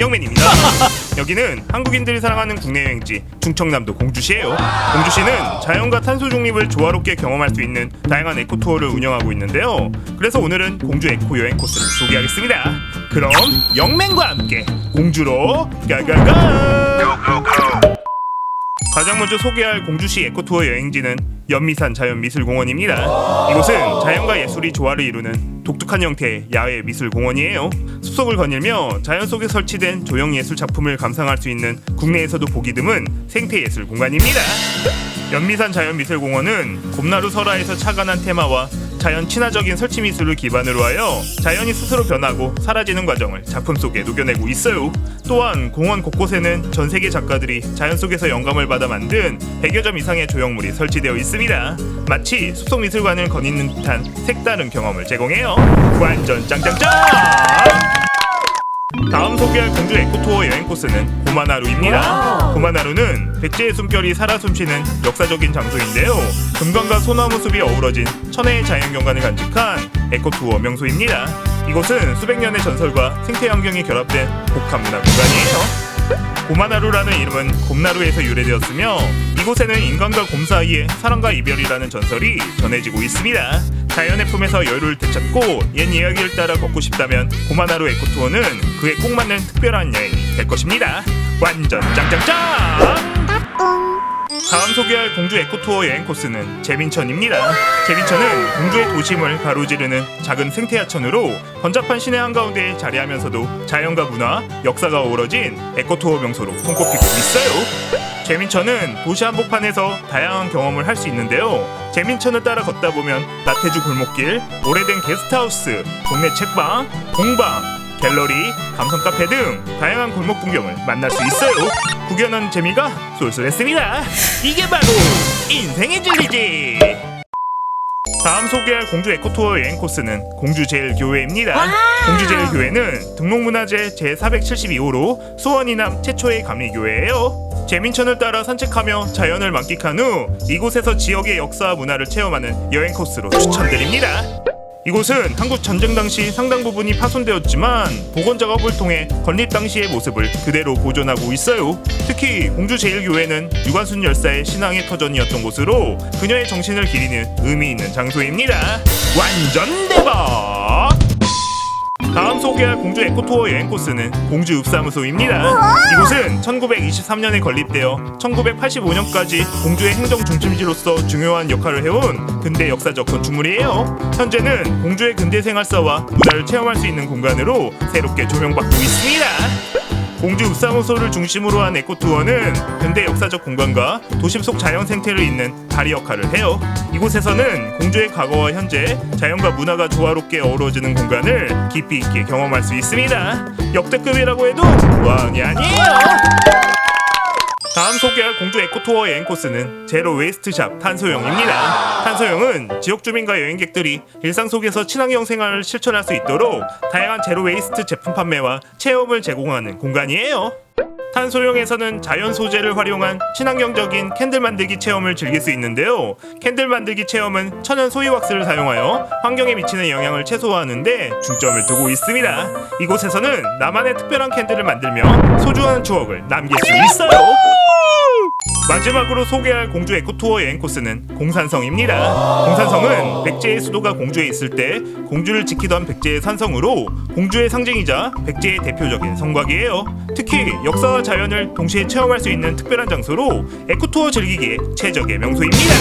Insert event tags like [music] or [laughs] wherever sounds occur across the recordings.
영맨입니다. [laughs] 여기는 한국인들이 사랑하는 국내 여행지 충청남도 공주시예요. 공주시는 자연과 탄소 중립을 조화롭게 경험할 수 있는 다양한 에코 투어를 운영하고 있는데요. 그래서 오늘은 공주 에코 여행 코스를 소개하겠습니다. 그럼 영맨과 함께 공주로 가가가! 가장 먼저 소개할 공주시 에코투어 여행지는 연미산 자연미술공원입니다. 이곳은 자연과 예술이 조화를 이루는 독특한 형태의 야외 미술 공원이에요. 숲속을 거닐며 자연 속에 설치된 조형 예술 작품을 감상할 수 있는 국내에서도 보기 드문 생태 예술 공간입니다. 연미산 자연미술공원은 곰나루 설화에서 착안한 테마와 자연 친화적인 설치 미술을 기반으로 하여 자연이 스스로 변하고 사라지는 과정을 작품 속에 녹여내고 있어요. 또한 공원 곳곳에는 전 세계 작가들이 자연 속에서 영감을 받아 만든 100여 점 이상의 조형물이 설치되어 있습니다. 마치 숲속 미술관을 거니는 듯한 색다른 경험을 제공해요. 완전 짱짱짱! 소개할 공주 에코투어 여행 코스는 고마나루입니다. 고마나루는 백제의 숨결이 살아 숨쉬는 역사적인 장소인데요. 금강과 소나무 숲이 어우러진 천혜의 자연 경관을 간직한 에코투어 명소입니다. 이곳은 수백 년의 전설과 생태 환경이 결합된 복합 문화 공간이에요. 고마나루라는 이름은 곰나루에서 유래되었으며 이곳에는 인간과 곰 사이의 사랑과 이별이라는 전설이 전해지고 있습니다. 자연의 품에서 여유를 되찾고 옛 이야기를 따라 걷고 싶다면 고마나루 에코투어는 그에 꼭 맞는 특별한 여행이 될 것입니다. 완전 짱짱짱! 다음 소개할 공주 에코투어 여행 코스는 제민천입니다. 제민천은 공주의 도심을 가로지르는 작은 생태하천으로 번잡한 시내 한가운데에 자리하면서도 자연과 문화, 역사가 어우러진 에코투어 명소로 손꼽히고 있어요. 제민천은 도시 한복판에서 다양한 경험을 할 수 있는데요. 제민천을 따라 걷다 보면 나태주 골목길, 오래된 게스트하우스, 동네 책방, 공방, 갤러리, 감성 카페 등 다양한 골목 풍경을 만날 수 있어요. 구경하는 재미가 쏠쏠했습니다. 이게 바로 인생의 진리지. 다음 소개할 공주 에코투어 여행 코스는 공주제일교회입니다. 공주제일교회는 등록문화재 제472호로 수원 이남 최초의 감리교회예요. 제민천을 따라 산책하며 자연을 만끽한 후 이곳에서 지역의 역사와 문화를 체험하는 여행 코스로 추천드립니다. 이곳은 한국 전쟁 당시 상당 부분이 파손되었지만 복원 작업을 통해 건립 당시의 모습을 그대로 보존하고 있어요. 특히 공주 제일교회는 유관순 열사의 신앙의 터전이었던 곳으로 그녀의 정신을 기리는 의미 있는 장소입니다. 완전 대박! 다음 소개할 공주 에코투어 여행 코스는 공주 읍사무소입니다. 이곳은 1923년에 건립되어 1985년까지 공주의 행정 중심지로서 중요한 역할을 해온 근대 역사적 건축물이에요. 현재는 공주의 근대 생활사와 문화를 체험할 수 있는 공간으로 새롭게 조명받고 있습니다. 공주 읍사무소를 중심으로 한 에코투어는 근대 역사적 공간과 도심 속 자연 생태를 잇는 다리 역할을 해요. 이곳에서는 공주의 과거와 현재, 자연과 문화가 조화롭게 어우러지는 공간을 깊이 있게 경험할 수 있습니다. 역대급이라고 해도 과언이 아니에요. 다음 소개할 공주 에코투어 여행 코스는 제로 웨이스트샵 탄소형입니다. 탄소형은 지역 주민과 여행객들이 일상 속에서 친환경 생활을 실천할 수 있도록 다양한 제로 웨이스트 제품 판매와 체험을 제공하는 공간이에요. 탄소형에서는 자연 소재를 활용한 친환경적인 캔들 만들기 체험을 즐길 수 있는데요. 캔들 만들기 체험은 천연 소이 왁스를 사용하여 환경에 미치는 영향을 최소화하는데 중점을 두고 있습니다. 이곳에서는 나만의 특별한 캔들을 만들며 소중한 추억을 남길 수 있어요. 마지막으로 소개할 공주 에코투어 여행 코스는 공산성입니다. 공산성은 백제의 수도가 공주에 있을 때 공주를 지키던 백제의 산성으로 공주의 상징이자 백제의 대표적인 성곽이에요. 특히 역사와 자연을 동시에 체험할 수 있는 특별한 장소로 에코투어 즐기기에 최적의 명소입니다.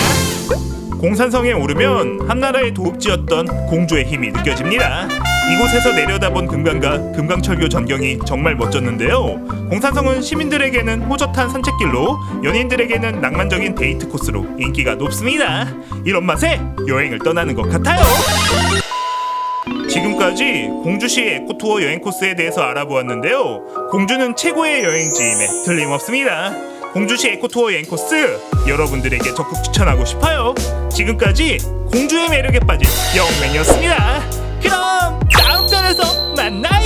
공산성에 오르면 한나라의 도읍지였던 공주의 힘이 느껴집니다. 이곳에서 내려다본 금강과 금강철교 전경이 정말 멋졌는데요. 공산성은 시민들에게는 호젓한 산책길로 연인들에게는 낭만적인 데이트 코스로 인기가 높습니다. 이런 맛에 여행을 떠나는 것 같아요. 지금까지 공주시의 에코투어 여행 코스에 대해서 알아보았는데요. 공주는 최고의 여행지임에 틀림없습니다. 공주시 에코투어 여행 코스 여러분들에게 적극 추천하고 싶어요. 지금까지 공주의 매력에 빠진 영맨이었습니다. 그럼 다음 편에서 만나요.